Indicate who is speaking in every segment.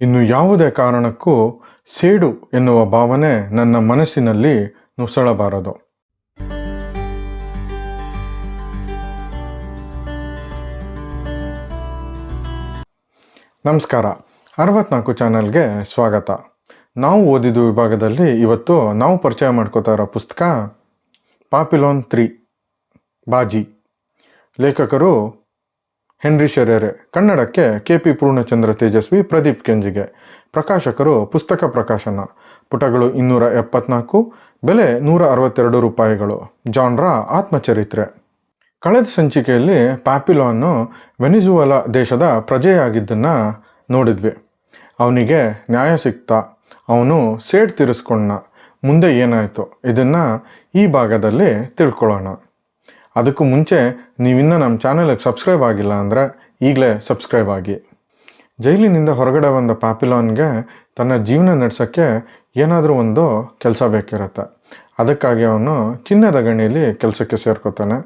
Speaker 1: ಇನ್ನು ಯಾವುದೇ ಕಾರಣಕ್ಕೂ ಸೇಡು ಎನ್ನುವ ಭಾವನೆ ನನ್ನ ಮನಸ್ಸಿನಲ್ಲಿ ನುಸಳಬಾರದು. ನಮಸ್ಕಾರ. ಅರವತ್ನಾಲ್ಕು ಚಾನಲ್ಗೆ ಸ್ವಾಗತ. ನಾವು ಓದಿದ ವಿಭಾಗದಲ್ಲಿ ಇವತ್ತು ನಾವು ಪರಿಚಯ ಮಾಡ್ಕೋತಾ ಇರೋ ಪುಸ್ತಕ, ಪಾಪಿಲೋನ್ ತ್ರೀ, ಬಾಜಿ. ಲೇಖಕರು ಹೆನ್ರಿ ಶೆರೇರೆ ಕನ್ನಡಕ್ಕೆ ಕೆ ಪಿ ಪೂರ್ಣಚಂದ್ರ ತೇಜಸ್ವಿ, ಪ್ರದೀಪ್ ಕೆಂಜಿಗೆ. ಪ್ರಕಾಶಕರು ಪುಸ್ತಕ ಪ್ರಕಾಶನ. ಪುಟಗಳು ಇನ್ನೂರ ಎಪ್ಪತ್ನಾಲ್ಕು, ಬೆಲೆ ನೂರ ಅರವತ್ತೆರಡು ರೂಪಾಯಿಗಳು. ಜಾನ್ರ ಆತ್ಮಚರಿತ್ರೆ. ಕಳೆದ ಸಂಚಿಕೆಯಲ್ಲಿ ಪ್ಯಾಪಿಲಾನ್ನು ವೆನಿಜುವಲಾ ದೇಶದ ಪ್ರಜೆಯಾಗಿದ್ದನ್ನು ನೋಡಿದ್ವಿ. ಅವನಿಗೆ ನ್ಯಾಯ ಸಿಕ್ತ. ಅವನು ಸೇಡ್ ತೀರಿಸ್ಕೊಂಡ. ಮುಂದೆ ಏನಾಯಿತು? ಇದನ್ನು ಈ ಭಾಗದಲ್ಲಿ ತಿಳ್ಕೊಳ್ಳೋಣ. ಅದಕ್ಕೂ ಮುಂಚೆ ನೀವಿನ್ನೂ ನಮ್ಮ ಚಾನೆಲಿಗೆ ಸಬ್ಸ್ಕ್ರೈಬ್ ಆಗಿಲ್ಲ ಅಂದರೆ ಈಗಲೇ ಸಬ್ಸ್ಕ್ರೈಬ್ ಆಗಿ. ಜೈಲಿನಿಂದ ಹೊರಗಡೆ ಬಂದ ಪಾಪಿಲಾನ್ಗೆ ತನ್ನ ಜೀವನ ನಡೆಸೋಕ್ಕೆ ಏನಾದರೂ ಒಂದು ಕೆಲಸ ಬೇಕಿರುತ್ತೆ. ಅದಕ್ಕಾಗಿ ಅವನು ಚಿನ್ನದ ಗಣಿಯಲ್ಲಿ ಕೆಲಸಕ್ಕೆ ಸೇರ್ಕೋತಾನೆ.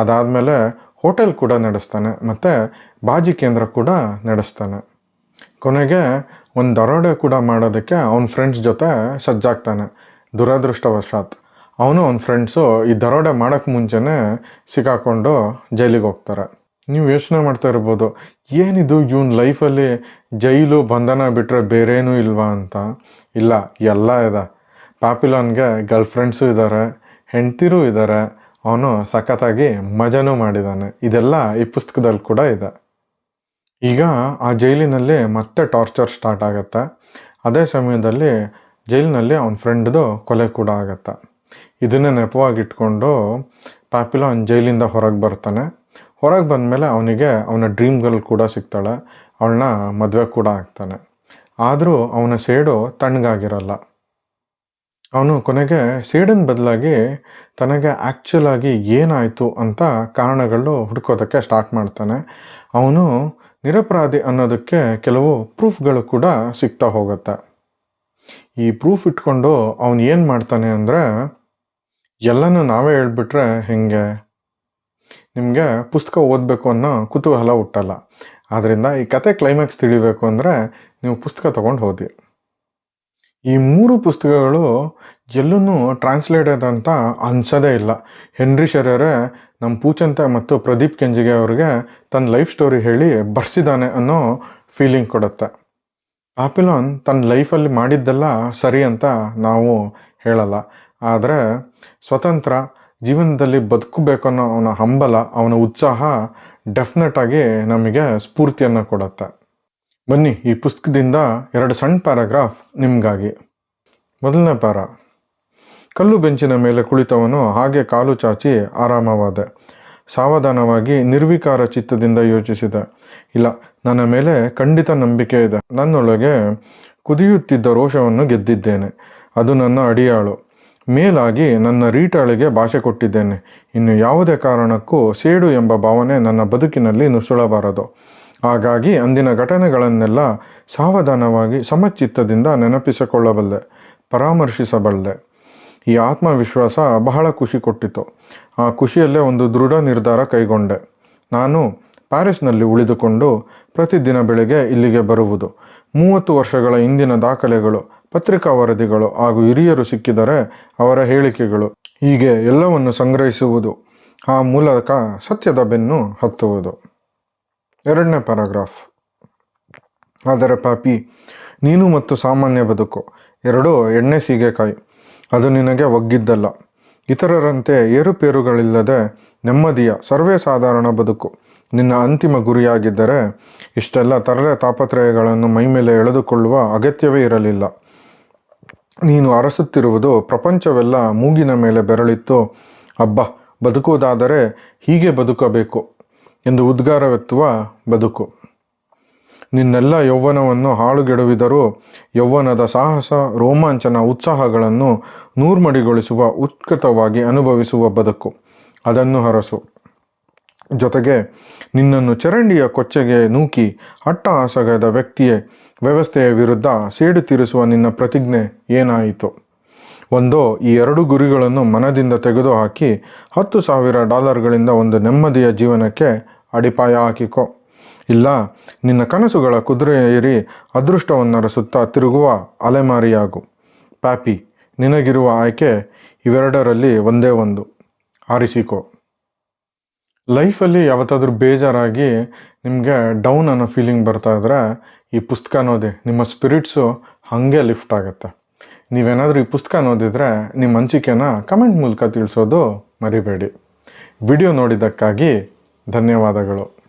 Speaker 1: ಅದಾದಮೇಲೆ ಹೋಟೆಲ್ ಕೂಡ ನಡೆಸ್ತಾನೆ ಮತ್ತು ಬಾಜಿ ಕೇಂದ್ರ ಕೂಡ ನಡೆಸ್ತಾನೆ. ಕೊನೆಗೆ ಒಂದು ದರೋಡೆ ಕೂಡ ಮಾಡೋದಕ್ಕೆ ಅವನ ಫ್ರೆಂಡ್ಸ್ ಜೊತೆ ಸಜ್ಜಾಗ್ತಾನೆ, ದುರದೃಷ್ಟವಶಾತ್. ಅವನು ಅವ್ನ ಫ್ರೆಂಡ್ಸು ಈ ದರೋಡೆ ಮಾಡೋಕ್ಕೆ ಮುಂಚೆನೇ ಸಿಕ್ಕಾಕೊಂಡು ಜೈಲಿಗೆ ಹೋಗ್ತಾರೆ. ನೀವು ಯೋಚನೆ ಮಾಡ್ತಾ ಇರ್ಬೋದು, ಏನಿದು ಇವನ್ ಲೈಫಲ್ಲಿ ಜೈಲು ಬಂಧನ ಬಿಟ್ಟರೆ ಬೇರೇನೂ ಇಲ್ವಾ ಅಂತ? ಇಲ್ಲ, ಎಲ್ಲ ಇದೆ. ಪಾಪಿಲಾನ್ಗೆ ಗರ್ಲ್ ಫ್ರೆಂಡ್ಸು ಇದ್ದಾರೆ ಹೆಂಡ್ತಿರೂ ಇದ್ದಾರೆ ಅವನು ಸಖತ್ತಾಗಿ ಮಜನೂ ಮಾಡಿದ್ದಾನೆ ಇದೆಲ್ಲ ಈ ಪುಸ್ತಕದಲ್ಲಿ ಕೂಡ ಇದೆ. ಈಗ ಆ ಜೈಲಿನಲ್ಲಿ ಮತ್ತೆ ಟಾರ್ಚರ್ ಸ್ಟಾರ್ಟ್ ಆಗುತ್ತೆ. ಅದೇ ಸಮಯದಲ್ಲಿ ಜೈಲಿನಲ್ಲಿ ಅವನ ಫ್ರೆಂಡ್ದು ಕೊಲೆ ಕೂಡ ಆಗುತ್ತೆ. ಇದನ್ನೇ ನೆಪವಾಗಿಟ್ಕೊಂಡು ಪ್ಯಾಪಿಲಾನ್ ಜೈಲಿಂದ ಹೊರಗೆ ಬರ್ತಾನೆ. ಹೊರಗೆ ಬಂದಮೇಲೆ ಅವನಿಗೆ ಅವನ ಡ್ರೀಮ್ ಗರ್ಲ್ ಕೂಡ ಸಿಗ್ತಾಳೆ. ಅವಳನ್ನ ಮದುವೆ ಕೂಡ ಆಗ್ತಾನೆ. ಆದರೂ ಅವನ ಸೇಡು ತಣ್ಣಗಾಗಿರಲ್ಲ. ಅವನು ಕೊನೆಗೆ ಸೇಡಿನ ಬದಲಾಗಿ ತನಗೆ ಆ್ಯಕ್ಚುಲ್ ಆಗಿ ಏನಾಯಿತು ಅಂತ ಕಾರಣಗಳು ಹುಡ್ಕೋದಕ್ಕೆ ಸ್ಟಾರ್ಟ್ ಮಾಡ್ತಾನೆ. ಅವನು ನಿರಪರಾಧಿ ಅನ್ನೋದಕ್ಕೆ ಕೆಲವು ಪ್ರೂಫ್ಗಳು ಕೂಡ ಸಿಗ್ತಾ ಹೋಗುತ್ತೆ. ಈ ಪ್ರೂಫ್ ಇಟ್ಕೊಂಡು ಅವನು ಏನು ಮಾಡ್ತಾನೆ ಅಂದರೆ ಎಲ್ಲನೂ ನಾವೇ ಹೇಳ್ಬಿಟ್ರೆ ಹೆಂಗೆ? ನಿಮಗೆ ಪುಸ್ತಕ ಓದಬೇಕು ಅನ್ನೋ ಕುತೂಹಲ ಹುಟ್ಟಲ್ಲ. ಆದ್ದರಿಂದ ಈ ಕತೆ ಕ್ಲೈಮ್ಯಾಕ್ಸ್ ತಿಳಿಬೇಕು ಅಂದರೆ ನೀವು ಪುಸ್ತಕ ತೊಗೊಂಡು ಹೋದಿ ಈ ಮೂರು ಪುಸ್ತಕಗಳು ಎಲ್ಲೂ ಟ್ರಾನ್ಸ್ಲೇಟೆಡ್ ಅಂತ ಅನ್ಸೋದೇ ಇಲ್ಲ. ಹೆನ್ರಿ ಶರ್ಯರೇ ನಮ್ಮ ಪೂಚಂತ ಮತ್ತು ಪ್ರದೀಪ್ ಕೆಂಜಿಗೆ ಅವ್ರಿಗೆ ತನ್ನ ಲೈಫ್ ಸ್ಟೋರಿ ಹೇಳಿ ಬರ್ಸಿದ್ದಾನೆ ಅನ್ನೋ ಫೀಲಿಂಗ್ ಕೊಡುತ್ತೆ. ಪಾಪಿಲಾನ್ ತನ್ನ ಲೈಫಲ್ಲಿ ಮಾಡಿದ್ದೆಲ್ಲ ಸರಿ ಅಂತ ನಾವು ಹೇಳಲ್ಲ. ಆದರೆ ಸ್ವತಂತ್ರ ಜೀವನದಲ್ಲಿ ಬದುಕಬೇಕು ಅನ್ನೋ ಅವನ ಹಂಬಲ, ಅವನ ಉತ್ಸಾಹ ಡೆಫಿನೆಟ್ ಆಗಿ ನಮಗೆ ಸ್ಫೂರ್ತಿಯನ್ನು ಕೊಡುತ್ತೆ. ಬನ್ನಿ, ಈ ಪುಸ್ತಕದಿಂದ ಎರಡು ಸಣ್ಣ ಪ್ಯಾರಾಗ್ರಾಫ್ ನಿಮಗಾಗಿ. ಮೊದಲನೇ ಪ್ಯಾರ ಕಲ್ಲು ಬೆಂಚಿನ ಮೇಲೆ ಕುಳಿತವನು ಹಾಗೆ ಕಾಲು ಚಾಚಿ ಆರಾಮವಾದೆ. ಸಾವಧಾನವಾಗಿ ನಿರ್ವಿಕಾರ ಚಿತ್ತದಿಂದ ಯೋಚಿಸಿದೆ. ಇಲ್ಲ, ನನ್ನ ಮೇಲೆ ಖಂಡಿತ ನಂಬಿಕೆ ಇದೆ. ನನ್ನೊಳಗೆ ಕುದಿಯುತ್ತಿದ್ದ ರೋಷವನ್ನು ಗೆದ್ದಿದ್ದೇನೆ. ಅದು ನನ್ನ ಅಡಿಯಾಳು. ಮೇಲಾಗಿ ನನ್ನ ರೀಟಾಳಿಗೆ ಭಾಷೆ ಕೊಟ್ಟಿದ್ದೇನೆ. ಇನ್ನು ಯಾವುದೇ ಕಾರಣಕ್ಕೂ ಸೇಡು ಎಂಬ ಭಾವನೆ ನನ್ನ ಬದುಕಿನಲ್ಲಿ ನುಸುಳಬಾರದು. ಹಾಗಾಗಿ ಅಂದಿನ ಘಟನೆಗಳನ್ನೆಲ್ಲ ಸಾವಧಾನವಾಗಿ ಸಮಚಿತ್ತದಿಂದ ನೆನಪಿಸಿಕೊಳ್ಳಬಲ್ಲೆ, ಪರಾಮರ್ಶಿಸಬಲ್ಲೆ. ಈ ಆತ್ಮವಿಶ್ವಾಸ ಬಹಳ ಖುಷಿ ಕೊಟ್ಟಿತು. ಆ ಖುಷಿಯಲ್ಲೇ ಒಂದು ದೃಢ ನಿರ್ಧಾರ ಕೈಗೊಂಡೆ. ನಾನು ಪ್ಯಾರಿಸ್ನಲ್ಲಿ ಉಳಿದುಕೊಂಡು ಪ್ರತಿದಿನ ಬೆಳಗ್ಗೆ ಇಲ್ಲಿಗೆ ಬರುವುದು. ಮೂವತ್ತು ವರ್ಷಗಳ ಹಿಂದಿನ ದಾಖಲೆಗಳು ಪತ್ರಿಕಾ ವರದಿಗಳು ಹಾಗೂ ಹಿರಿಯರು ಸಿಕ್ಕಿದರೆ ಅವರ ಹೇಳಿಕೆಗಳು ಹೀಗೆ ಎಲ್ಲವನ್ನು ಸಂಗ್ರಹಿಸುವುದು ಆ ಮೂಲಕ ಸತ್ಯದ ಬೆನ್ನು ಹತ್ತುವುದು. ಎರಡನೇ ಪ್ಯಾರಾಗ್ರಾಫ್. ಆದರೆ ಪಾಪಿ, ನೀನು ಮತ್ತು ಸಾಮಾನ್ಯ ಬದುಕು ಎರಡೂ ಎಣ್ಣೆ ಸೀಗೆಕಾಯಿ. ಅದು ನಿನಗೆ ಒಗ್ಗಿದ್ದಲ್ಲ. ಇತರರಂತೆ ಏರುಪೇರುಗಳಿಲ್ಲದೆ ನೆಮ್ಮದಿಯ, ಸರ್ವೇ ಸಾಧಾರಣ ಬದುಕು ನಿನ್ನ ಅಂತಿಮ ಗುರಿಯಾಗಿದ್ದರೆ ಇಷ್ಟೆಲ್ಲ ತರಲೆ ತಾಪತ್ರಯಗಳನ್ನು ಮೈಮೇಲೆ ಎಳೆದುಕೊಳ್ಳುವ ಅಗತ್ಯವೇ ಇರಲಿಲ್ಲ. ನೀನು ಅರಸುತ್ತಿರುವುದು ಪ್ರಪಂಚವೆಲ್ಲ ಮೂಗಿನ ಮೇಲೆ ಬೆರಳಿತ್ತು. ಅಬ್ಬ, ಬದುಕುವುದಾದರೆ ಹೀಗೆ ಬದುಕಬೇಕು ಎಂದು ಉದ್ಗಾರವೆತ್ತುವ ಬದುಕು. ನಿನ್ನೆಲ್ಲ ಯೌವನವನ್ನು ಹಾಳುಗೆಡುವಿದರೂ ಯೌವನದ ಸಾಹಸ, ರೋಮಾಂಚನ ಉತ್ಸಾಹಗಳನ್ನು ನೂರ್ಮಡಿಗೊಳಿಸುವ ಉತ್ಕೃತವಾಗಿ ಅನುಭವಿಸುವ ಬದುಕು. ಅದನ್ನು ಹರಸು ಜೊತೆಗೆ ನಿನ್ನನ್ನು ಚರಂಡಿಯ ಕೊಚ್ಚೆಗೆ ನೂಕಿ ಅಟ್ಟಹಾಸಗದ ವ್ಯಕ್ತಿಯೇ ವ್ಯವಸ್ಥೆಯ ವಿರುದ್ಧ ಸೇಡು ತೀರಿಸುವ ನಿನ್ನ ಪ್ರತಿಜ್ಞೆ ಏನಾಯಿತು? ಒಂದೋ ಈ ಎರಡು ಗುರಿಗಳನ್ನು ಮನದಿಂದ ತೆಗೆದುಹಾಕಿ ಹತ್ತು ಸಾವಿರ ಡಾಲರ್ಗಳಿಂದ ಒಂದು ನೆಮ್ಮದಿಯ ಜೀವನಕ್ಕೆ ಅಡಿಪಾಯ ಹಾಕಿಕೊ. ಇಲ್ಲ, ನಿನ್ನ ಕನಸುಗಳ ಕುದುರೆ ಏರಿ ಅದೃಷ್ಟವನ್ನರಸುತ್ತಾ ತಿರುಗುವ ಅಲೆಮಾರಿಯಾಗು. ಪ್ಯಾಪಿ ನಿನಗಿರುವ ಆಯ್ಕೆ ಇವೆರಡರಲ್ಲಿ ಒಂದೇ ಒಂದು. ಆರಿಸಿಕೋ. ಲೈಫಲ್ಲಿ ಯಾವತ್ತಾದ್ರೂ ಬೇಜಾರಾಗಿ ನಿಮಗೆ ಡೌನ್ ಅನ್ನೋ ಫೀಲಿಂಗ್ ಬರ್ತಾ ಇದ್ರೆ ಈ ಪುಸ್ತಕ ಓದಿ ನಿಮ್ಮ ಸ್ಪಿರಿಟ್ಸು ಹಾಗೆ ಲಿಫ್ಟ್ ಆಗುತ್ತೆ. ನೀವೇನಾದರೂ ಈ ಪುಸ್ತಕ ಓದಿದ್ರೆ ನಿಮ್ಮ ಹಂಚಿಕೆನ ಕಮೆಂಟ್ ಮೂಲಕ ತಿಳಿಸೋದು ಮರಿಬೇಡಿ. ವಿಡಿಯೋ ನೋಡಿದ್ದಕ್ಕಾಗಿ ಧನ್ಯವಾದಗಳು.